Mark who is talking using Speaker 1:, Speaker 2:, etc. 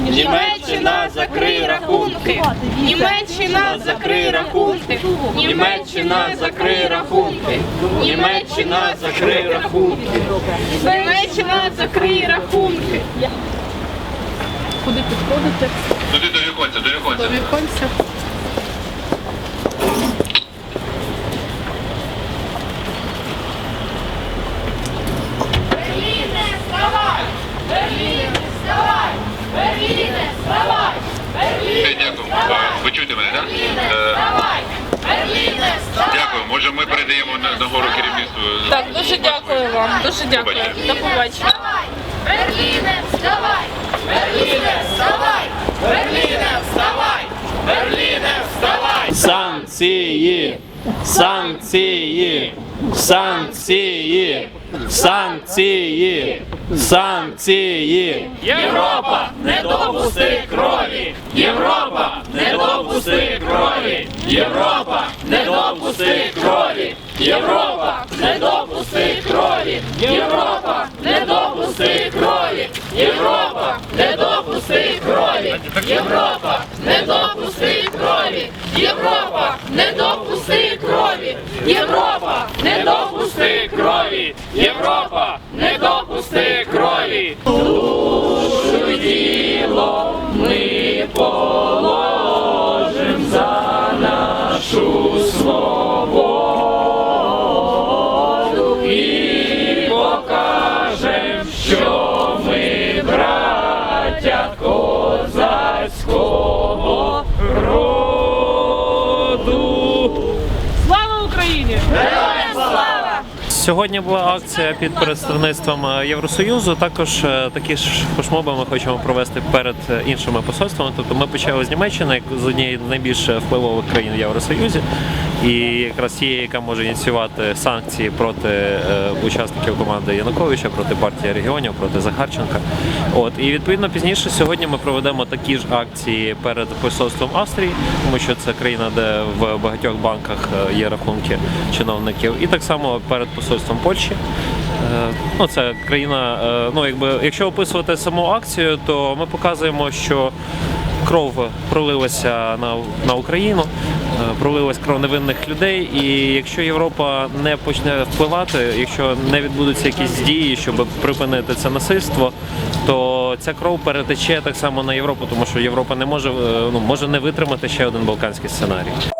Speaker 1: Німеччина, закрий рахунки. Німеччина, закрий рахунки. Німеччина, закрий рахунки. Німеччина, закрий рахунки. Німеччина, закрий рахунки.
Speaker 2: Куди підходите?
Speaker 3: Туди до віконця, до віконця.
Speaker 2: До віконця.
Speaker 3: Ви чуєте мене, так? Дякую. Може ми передаємо на, нагору керівництву.
Speaker 2: Так, дуже дякую вам. Дуже дякую. До побачення.
Speaker 4: Берліне, вставай! Берліне, вставай! Берліне, вставай! Берліне, вставай!
Speaker 1: Санкції! Санкції! Санкції! Санкції! Санкції! Європа, не допусти крові! Європа, допусти крові! Європа, не допусти крові! Європа, не допусти крові! Європа, не допусти крові! Європа, не допусти крові! Європа, не допусти крові! Європа, не допусти крові! Європа, не допусти крові! Європа, не допусти крові! Душу і тіло ми за
Speaker 2: So.
Speaker 5: Сьогодні була акція під представництвом е, Євросоюзу. Також е, такі ж флешмоби ми хочемо провести перед е, іншими посольствами. Тобто ми почали з Німеччини, з однієї з найбільш впливових країн в Євросоюзі, і якраз тієї, яка може ініціювати санкції проти учасників команди Януковича, проти партії регіонів, проти Захарченка. От і відповідно пізніше сьогодні ми проведемо такі ж акції перед посольством Австрії, тому що це країна, де в багатьох банках є рахунки чиновників, і так само перед посольством Польщі. Е, Ну, це країна. е, Ну, якби, якщо описувати саму акцію, то ми показуємо, що кров пролилася на, на Україну, е, пролилась кров невинних людей. І якщо Європа не почне впливати, якщо не відбудуться якісь дії, щоб припинити це насильство, то ця кров перетече так само на Європу, тому що Європа не може, ну, може не витримати ще один балканський сценарій.